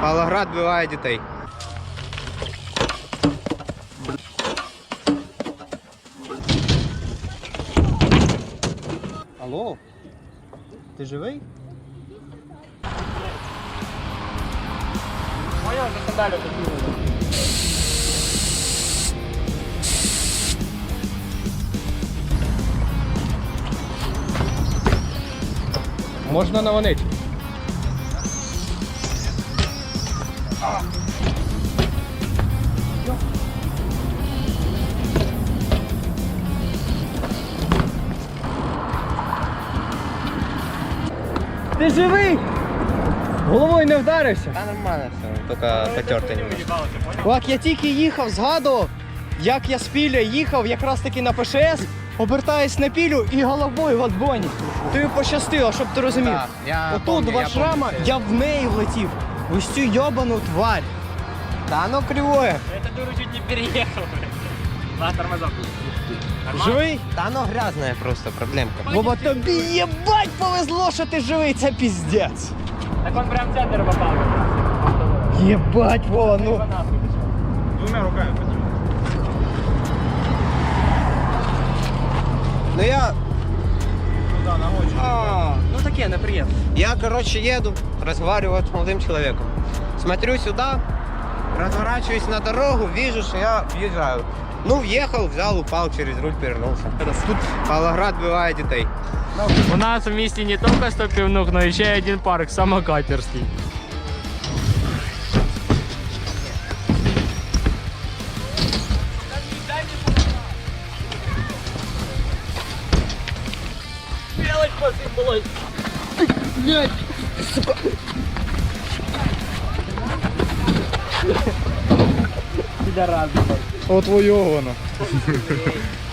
Павлоград вбиває дітей. Алло? Ти живий? Понял, вже далі хотіли. Можна навонити. Ти живий? Головою не вдарився. Та нормально все, тільки потертий немножко. Лак, я тільки їхав, згадував, як я з піля їхав якраз таки на ПШС, обертаюсь на пілю і головою в адбоні. Тобі пощастило, щоб ти розумів. Так, я Отут помню, два я шрама, я в неї влетів. В Ось цю йобану тварь. Та ну кривое. Я дуру чуть не переїхав. На тормозок. Нормально? Живий? Та ну грязная просто проблемка. Вова, тобі єбать повезло, що ти живий, це піздець. Так он прям в центр попав. Єбать, Вова, ну. Двумя руками подніми. Ну я, Туда, на очі. А, ну таке неприємно. я, короче, еду, разговариваю с молодым человеком. Смотрю сюда, разворачиваюсь на дорогу, вижу, что я въезжаю. Ну, въехал, взял, упал, через руль перевернулся. Тут Павлоград вбиває дітей. У нас в місті не тільки 100 півнук, но ще один парк самокатерський. От воно.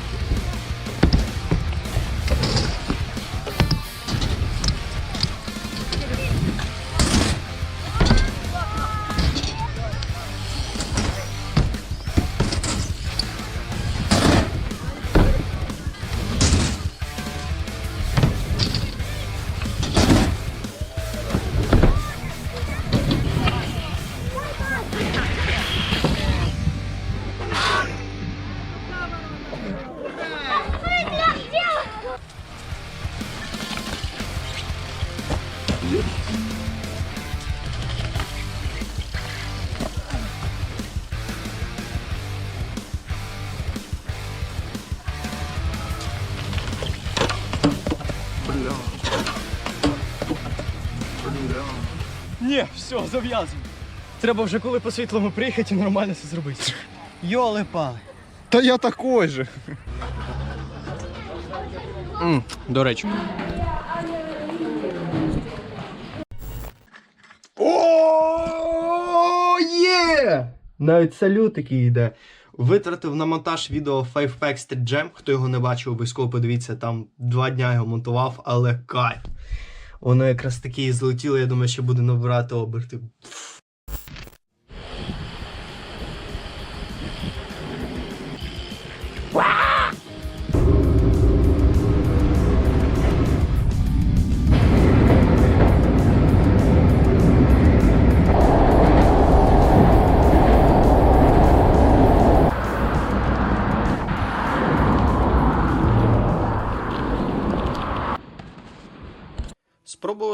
Ні, все, зав'язуємо. Треба вже коли по світлому приїхати і нормально все зробити. Йоли пали. Та я такой же. До речі. О, є! Навіть салют такий йде. Витратив на монтаж відео Five Pack Street Jam. Хто його не бачив, обов'язково подивіться, там два дня його монтував, але кайф. Воно якраз таке і злетіло, я думаю, що буде набирати оберти. Спробував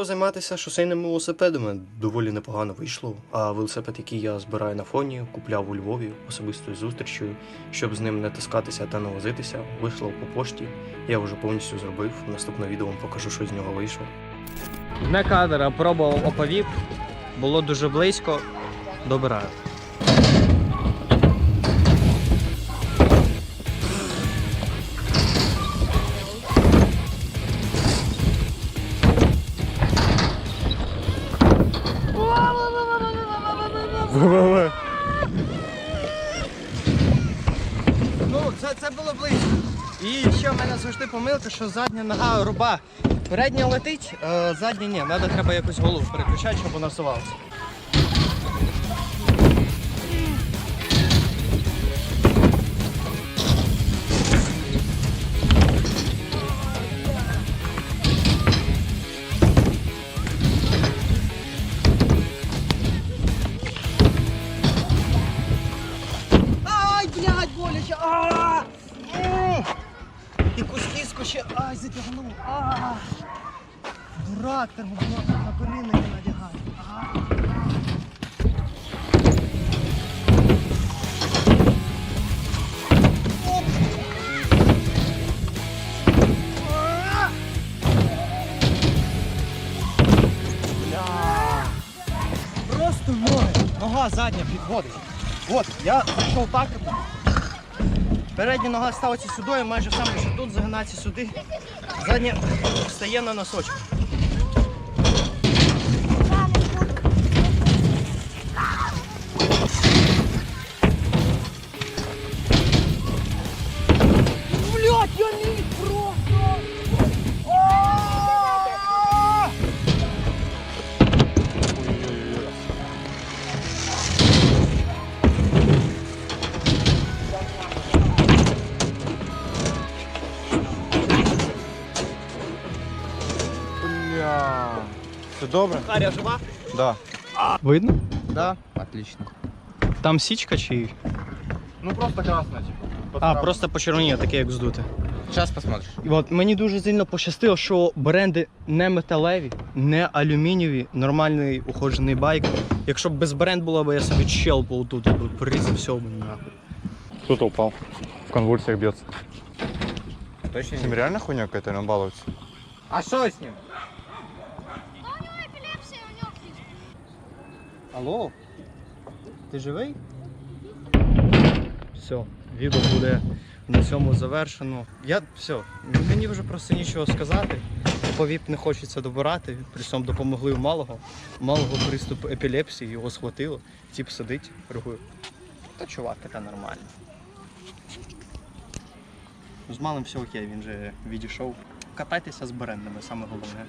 займатися шосейними велосипедами. Доволі непогано вийшло. А велосипед, який я збираю на фоні, купляв у Львові особистою зустрічю, щоб з ним не таскатися та не возитися, вийшло по пошті. Я вже повністю зробив. Наступне відео вам покажу, що з нього вийшло. Дне кадра пробував оповів. Було дуже близько. Добираю. Ну, це, це було близько. І ще в мене завжди помилка, що задня нога руба. Передня летить, е, задня ні. Треба якось голову переключати, щоб вона всувалася. Термоблок на коліна не надягай. А. Просто ноги. Нога задня підводить. От, я зайшов так. Передня нога ставиться сюди, майже саме що тут загинається сюди. Задня стає на носочок. Все добре? Арія жива? Да. Видно? Да, отлично. Там січка чи. Ну просто красно, типу. А, просто почервоніння, таке як здуте. Сейчас посмотришь. І от мені дуже сильно пощастило, що бренди не металеві, не алюмінієві, нормальний уходжений байк. Якщо б без бренд було б, я собі чел був тут, я б призався б нахуй. Кто-то упал. В конвульсиях бьется. Точно С ним реально хуйня какая-то, или он? А что с ним? Алло? Ти живий? Все, відео буде на цьому завершено. Я все, мені вже просто нічого сказати. Повіп не хочеться добирати, причому допомогли у малого. Малого приступ епілепсії, його схватило. Тіп сидить, реагує. Та чувак, це нормально. З малим все окей, він же відійшов. Катайтеся з брендами, саме головне.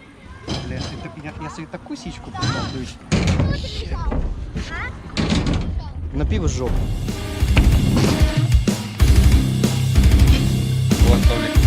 Я, я, я собі таку січку поставлю. Напів жопу. Вот, Павлик.